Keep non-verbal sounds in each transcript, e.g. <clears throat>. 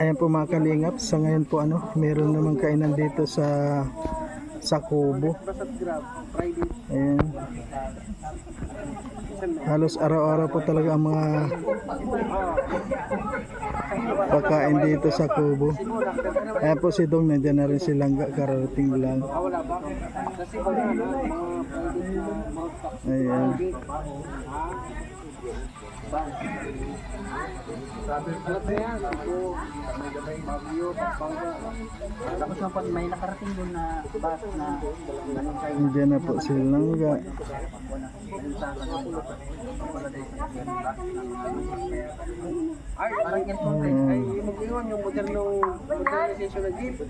Ayan po mga kalingap, sa ngayon po ano, meron namang kainan dito sa sa Kubo. Ayan. Halos araw-araw po talaga ang mga pagkain dito sa Kubo. Ayan po si Dong, nandiyan na rin si Langga, kararating lang. Ayan. Tapos yung pag may nakarating doon na bus na. Nandiyan na po si Langga. Ay, parang yan po, ay, mag-iwan, yung moderno, modernization ng jeep,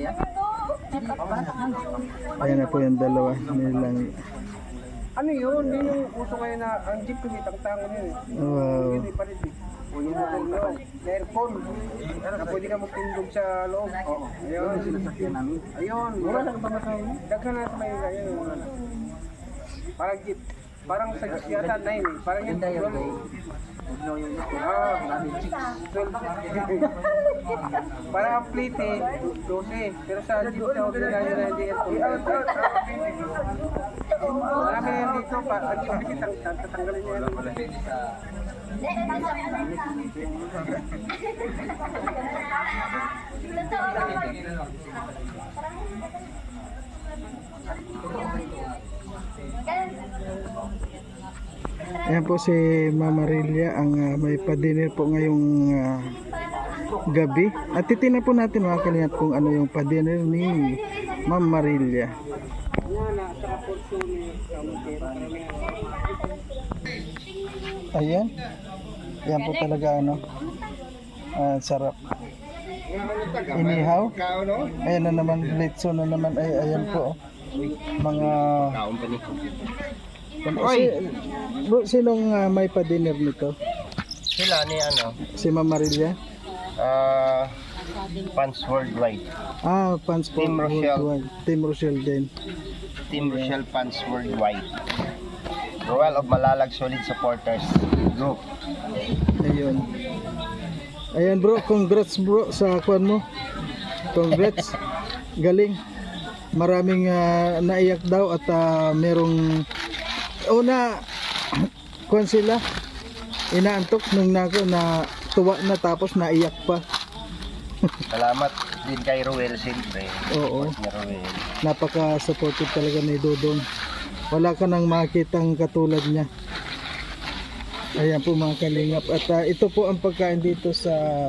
yan? Ayan na po yung dalawa nilang. Ano yun? Yun yung uso ngayon na ang jeep kumitang-tango yun. eh. Wow. Yun yung palit eh. O yun yung ano, na aircon. Na pwede ka magtindog sa loob. Ayun. Sinasakyan namin. Ayun. Mura lang ba masaya mo? Daghan na sa may ayun. wala na. Parang jeep. Parang sa jeep yata 9 eh. Parang yun. Ganda yung 12. day. Huwag na yung ito. Ah, Dami chicks. 12. Parang ang plate eh, 12. Pero sa jeep na ordinaryo na hindi aircon. Marami yan dito. Pa, ang jeep kitang tatanggalin niya yan. Ayan po si Mama Rilia ang ah, may pa-dinner po ngayong ah, gabi. At titingnan po natin mga kalingap kung ano yung pa-dinner ni Mama Rilia. Yan na, saka portion ni Kamutero. Ayan. Ayan po talaga ano. Ah, sarap. Inihaw. Ayan na naman, litso na naman. Ay, ayan po. oh. Mga... Si, bro, sinong ah, may pa-dinner nito? Sila ni ano, Si Mama Rilia? ah Fans Worldwide. Ah, fans po. Team Rochelle. worldwide. Team Rochelle din. Team Rochelle Fans Worldwide. Royal of Malalag Solid Supporters Group. Ayun. Ayan bro, congrats bro sa kwan mo. Congrats. <laughs> Galing. Maraming ah, naiyak daw at ah, merong una <clears throat> kwan sila inaantok nung nako na tuwa na tapos naiyak pa. <laughs> Salamat din kay Roel siyempre. Oo. Ni. Napaka-supportive talaga ni Dodong. Wala ka nang makitang katulad niya. Ayan po mga kalingap. At ah, ito po ang pagkain dito sa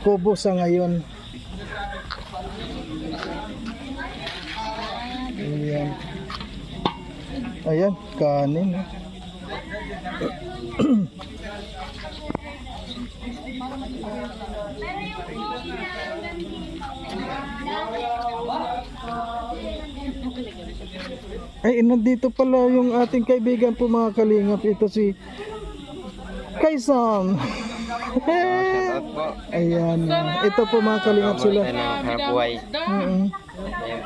Kubo sa ngayon. Ayan. Ayan, kanin. <clears throat> Ay, nandito pala yung ating kaibigan po mga kalingap. Ito si po. <laughs> Ayan. Ito po mga kalingap sila. ng Hapuay. Mm-mm.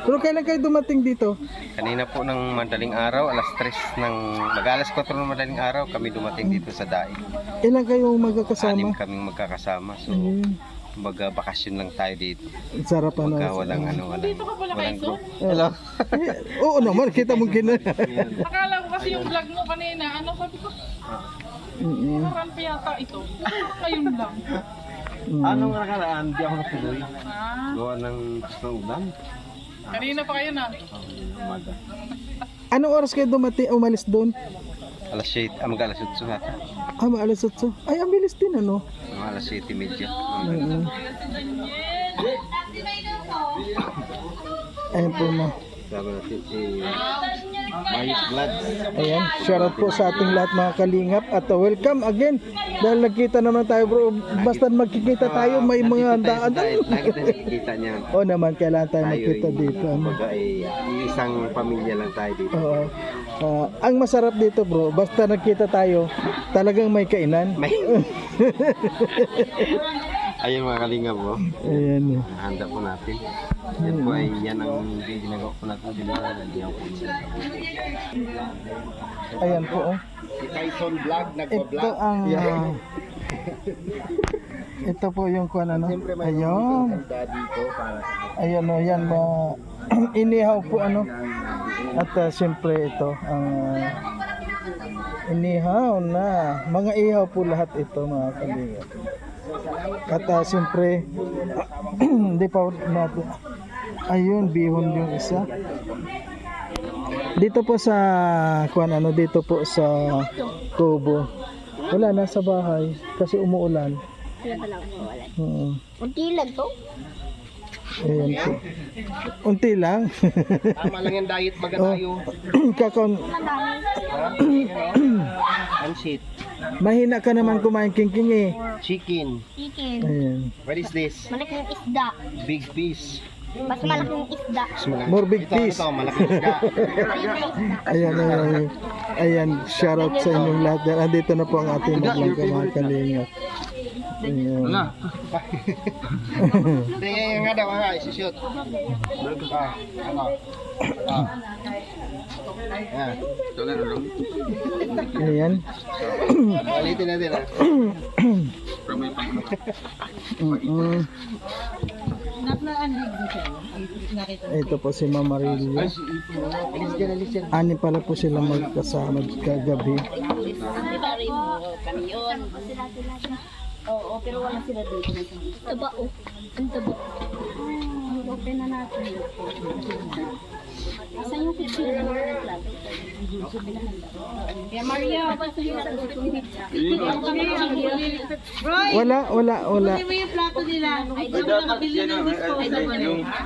Pero kailan kayo dumating dito? Kanina po ng madaling araw, alas 3 ng mag-alas 4 ng madaling araw kami dumating dito sa Daig. Ilan kayong Anim magkakasama? kaming magkakasama. So. Kumbaga bakasyon lang tayo dito. Sarap ano. Pagka walang ano, walang, walang group. Hello. <laughs> Oo naman, kita mo gina. <laughs> Akala ko kasi yung vlog mo kanina, ano sabi ko, Mm-mm. parang pa yata ito. Ngayon lang. Mm. Anong nakaraan? Di ako natuloy. Ah, Gawa ng gusto ng ulan. kanina pa kayo na. Umaga. Anong oras kayo dumating, umalis doon? Alas 7, ah, mag-alas 8 ata. Ah, maalas 8. Ay, ang bilis din ano. Mga alas 7 medya. Mm-mm. Ayan po na. Natin si Marius Vlad. Ayan, shoutout po sa ating lahat mga kalingap at uh, welcome again. Dahil nagkita naman tayo bro, basta magkikita tayo may mga daan. Dahil lagi tayo nakikita niya. <laughs> O naman, kailangan tayo Tayo magkita dito. Ano? Ay isang pamilya lang tayo dito. Oo. Ah, ang masarap dito bro, basta nagkita tayo, talagang may kainan. May... <laughs> Ayun mga kalingap po. Ayan. Handa po natin. Yan po ay yan ang ginagawa po natin. Ginagawa po Ayan po. Oh. Si Tyson Vlog Ito ang ah, <laughs> Ito po yung kuan ano. Ayun. mga daddy ko para sa Ayan o, yan ma inihaw po ano. At uh, siyempre ito ang uh, inihaw na. Mga ihaw po lahat ito mga kalingap. At uh, siyempre <clears throat> hindi pa natin ayun bihon yung isa. Dito po sa kuan ano dito po sa Kubo. Wala na sa bahay kasi umuulan. Kaya pala wala. Mm. Unti lang to. Ayan po. Unti lang. Tama lang yung diet maganayo. <clears throat> Kakon, Pansit. Mahina ka naman kumain king-king eh. Chicken. Chicken. Ayan. What is this? Malaking isda. Big fish. Mas malaking isda. Mas malaki. More big ito, fish. Ito, malaking isda. <laughs> Ayan, ayan. Ayan, shout out sa inyong lahat. Andito na po ang ating maglangka mga kalingap. Ayan. Hindi, yan nga daw, nga, isushoot. Ah, ano? Ah. Yan. Ayan. Ulitin natin ah. Mm-mm. Ito po si Mama dyan. Ani pala po sila magkasama kagabi. Kami yun. Oo, pero wala sila dito. Taba, oh. Ang taba. Open na natin. Asan yung kitchen na mga naglag? Kaya Maria, Wala, wala, wala.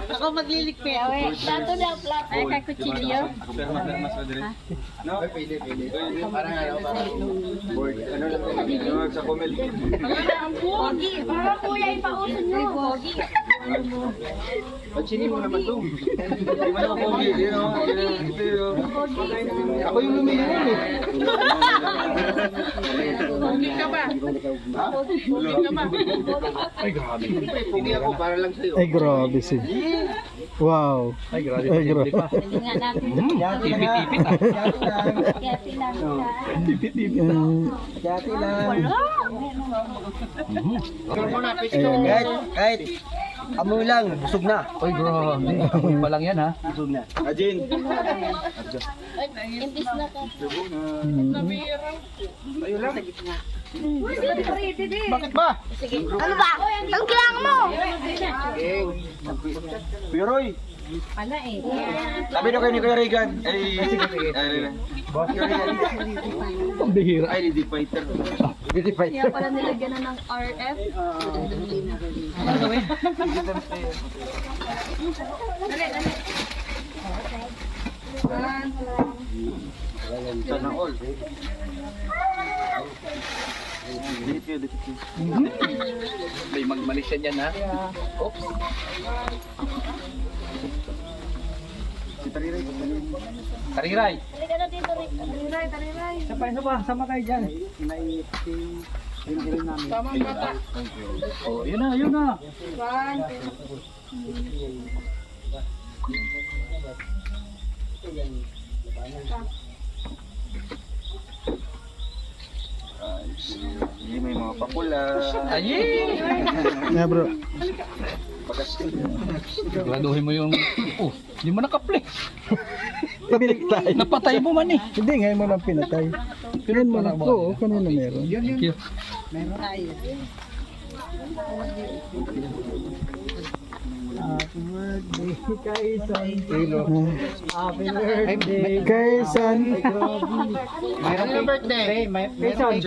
Ako maglilikpi. Awe, plato daw, plato. Ay, kay kutsilyo. No? Pwede, pwede. Parang ano, parang board. Ano lang Pogi. Para kulay pa uso nyo. Pogi. Pansinin mo naman to. Ako yung lumihan eh. Pogi ka ba? Pogi ka ba? Siyempre, pugi ako para lang sa'yo. Ay, grabe si. Wow. Ay, grabe. Ay, grabe. Hindi nga natin. Tipit-tipit ah. Kaya sila Mm, Pero muna, pwede Ayan. Kahit, kahit amoy lang, busog na. Uy, bro. Amoy pa lang yan, ha? Busog na. Imbis na ka. Bakit ba? Ano ba? Ang kailangan mo? Kuya Roy. Pala eh. Sabi na kayo ni Kuya Regan. Ay, sige, sige. Boss, Pambihira. Ay, Lady Fighter. Lady Fighter. Kaya pala nilagyan na ng RF. Sana all. Dito yun, dito yun. May magmalisya yan, ha? Oops. Si Tariray. Tariray. Halika na dito rin. Tariray, tariray. Isa pa, isa pa. Sama kayo dyan. Tamang bata. Oh, yun na, yun na. Hindi may mga pakula. Ayy! Yeah, bro. Siguraduhin mo yung... Oh, hindi mo nakaplay. Pinatay. Napatay mo man eh. Hindi, ngayon mo lang pinatay. Ngayon mo lang. Oo, kanina meron. Thank you. Happy birthday kay San. Happy birthday. Kay San.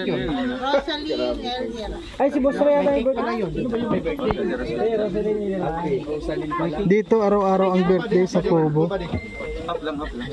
Ay, si Boss Rhea na yung birthday. Dito araw-araw ang birthday sa Kubo. Up lang, up lang.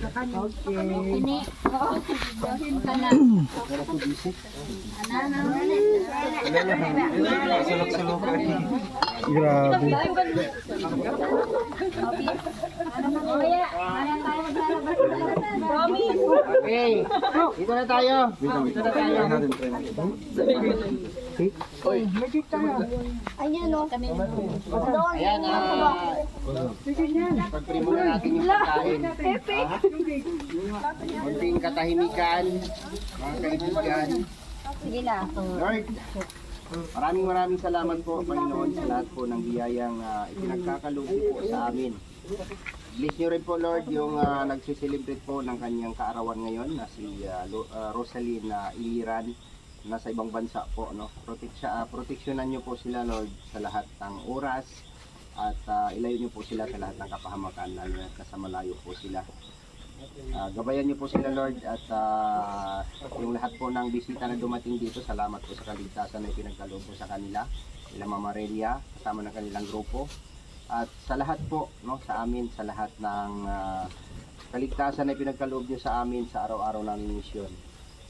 Kana. Grabe. Tayo. Okay, dito na tayo. Dito na tayo. Ayan o. Kami. Doon. Ayan, ah. Pagprimo na natin yung pagkain. Ah. Munting katahimikan, mga kaibigan. Sige na. Lord, maraming maraming salamat po, Panginoon, sa lahat po ng biyayang uh, ipinagkakalubo po sa amin. Bless nyo rin po, Lord, yung uh, nagsiselebrate po ng kanyang kaarawan ngayon na si ah, Lo- ah, Rosaline na Iliran nasa ibang bansa po. No? Proteksya, uh, proteksyonan nyo po sila, Lord, sa lahat ng oras at ah, ilayo nyo po sila sa lahat ng kapahamakan lalo na malayo po sila. Ah, gabayan niyo po sila Lord at ah, yung lahat po ng bisita na dumating dito, salamat po sa kaligtasan na ipinagkaloob po sa kanila. Sila Mama Relia, kasama ng kanilang grupo. At sa lahat po, no, sa amin, sa lahat ng ah, kaligtasan na ipinagkaloob niyo sa amin sa araw-araw naming misyon.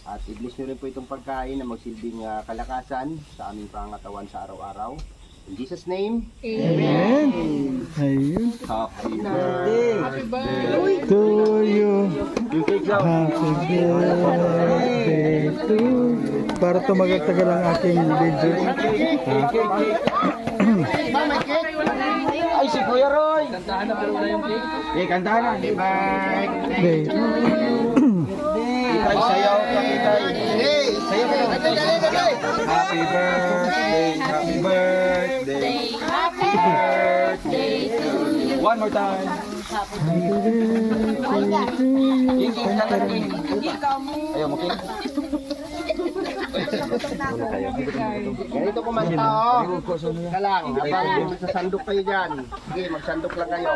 At i-bless niyo rin po itong pagkain na magsilbing ah, kalakasan sa aming pangatawan sa araw-araw. In Jesus' name, Amen. Ayun. Happy birthday! To you. Happy birthday to you. Para tumagatagal ang aking video. Ay, si Kuya Roy! Kantahan na pero wala yung cake. Eh, kantahan na. Happy birthday! Day. Tay, sayaw ka Happy birthday, happy birthday. Happy birthday to you. One more time. King, king, kanta na, king. Ayaw mo, king. Ganito kumanta, oh. Ka lang, habang magsasandok kayo dyan. Sige, magsandok lang kayo.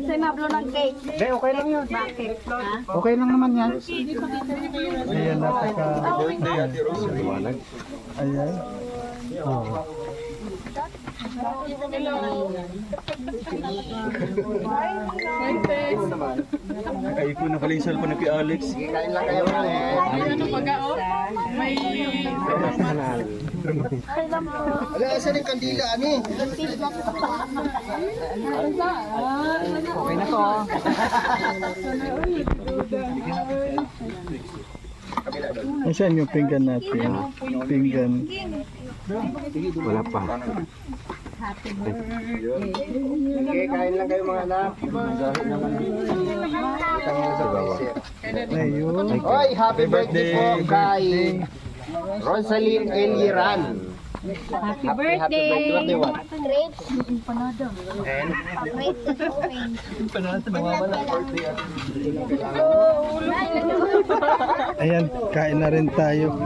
Sa'yo mablo ng cake. Be, okay lang yun. Bakit? Okay lang naman yan. Ayan, napaka... Ayan. Oh. Nakaipon na pala yung cellphone ni Alex. Kain lang kayo. Eh. Ano pag May... Ala, asan yung kandila, ani? Nasaan yung pinggan natin? Pinggan. Sige, kain lang kayo mga anak. Ayun. Hoy, happy birthday po kay Rosaline Eliran. Happy Happy, happy birthday. Birthday? Grapes. Empanada. And Grapes is orange. Ayan, kain na rin tayo.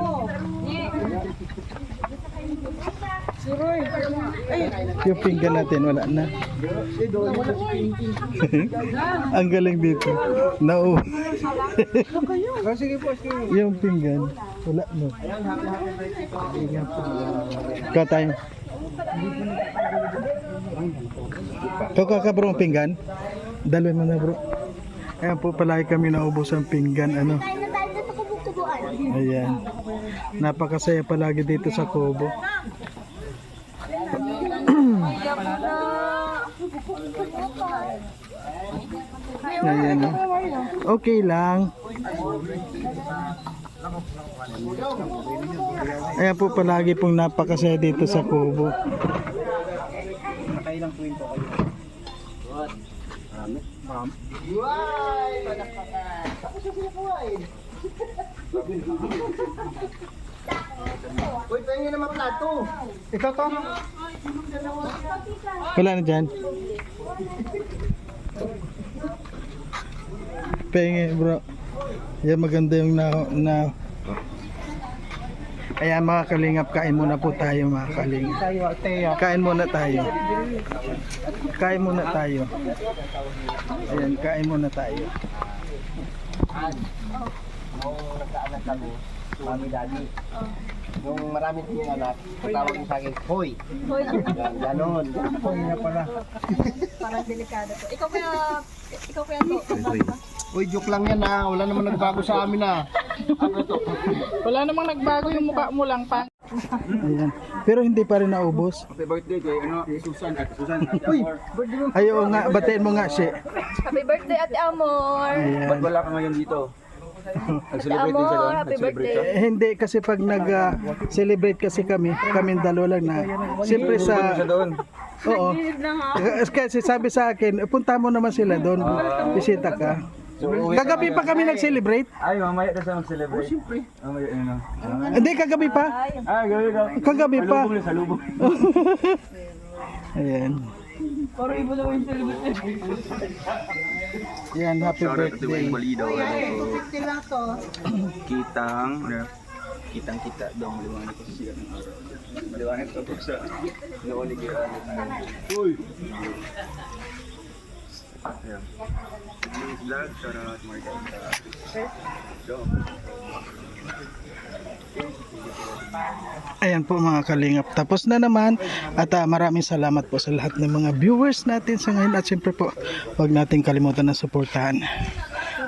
Yung pinggan natin, wala na. <laughs> Ang galing dito. Nau. <laughs> yung pinggan, wala na. Ikaw tayo. Ikaw ka bro, ang pinggan? Dalo mo na bro. Ayan po palagi kami naubos ang pinggan. Ano? Ayan. Napakasaya palagi dito sa Ayan. oh. Okay lang. Ayan po palagi pong napakasaya dito sa Kubo. Uy, pengen naman plato. Ikaw to? Wala na dyan. Penge bro. Yan maganda yung na, na Ayan mga kalingap, kain muna po tayo mga kalingap. Kain muna tayo. Kain muna tayo. Ayan, kain muna tayo. Nung nagkaanak kami, mami daddy. Nung marami din yung anak, tawag niya sa akin, Hoy! Hoy, Yan, Ganon. Hoy na pala. parang delikado to. Ikaw kaya, ikaw kaya to. Uy, joke lang yan ha. Wala naman nagbago sa amin ha. Wala namang nagbago yung mukha mo lang pa. Ayan. Pero hindi pa rin naubos. Happy birthday kay ano, Susan at Susan at Amor. Ayaw nga, batiin mo nga siya. Happy birthday, Ate Amor! Ba't wala ka ngayon dito? Ate Nag-celebrate <laughs> din siya doon? happy birthday! Eh, hindi kasi pag nag-celebrate kasi kami, kami dalawa lang na. Siyempre sa. Oo. Kasi sabi sa akin, punta mo naman sila doon. Bisita ka. Kagabi pa kami nag-celebrate. Ay, mamaya na siya mag-celebrate. Oh, siyempre. Mamaya, ano. Hindi, kagabi pa. Ah, gawin ka. Kagabi pa. Salubong na, salubong. <laughs> Ayan. Yan, happy birthday. Balido. Kitang, ano, kitang kita daw maliwanag ko sa siya ng araw. Maliwanag ko po sa nauli kaya. Uy! Ayan. Vlog, shout out Margarita. Go. Ayan po mga kalingap. Tapos na naman at ah, maraming salamat po sa lahat ng mga viewers natin sa ngayon at siyempre po huwag nating kalimutan na suportahan.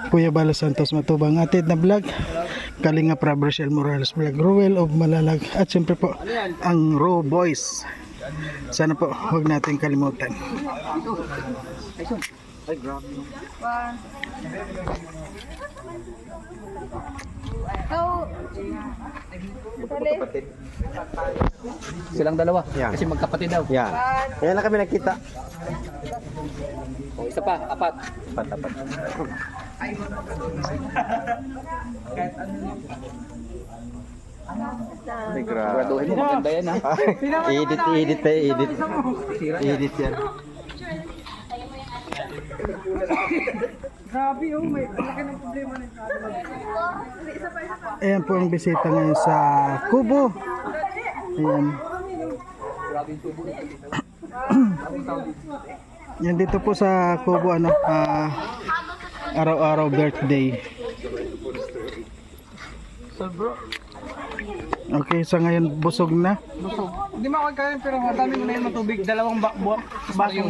Kuya Bala Santos Matubang atid na vlog. Kalingap Robershel Morales vlog. Ruel of Malalag at siyempre po ang Raw Boys. Sana po huwag nating kalimutan. Ikaw, Silang dalawa. Kasi magkapatid daw. Yan. Kaya lang kami nakita. O, isa pa, apat. Patapat. Ay, grabe. Siguraduhin mo maganda yan ha. <laughs> edit, edit tayo, edit. Edit yan. Ayan po ang bisita ngayon sa Kubo. Ayan. <clears throat> Yan dito po sa Kubo ano, ah, araw-araw birthday. Okay, sa ngayon busog na. Hindi mo ako kain pero madami mo na yung matubig. Dalawang ba- buwak. Basong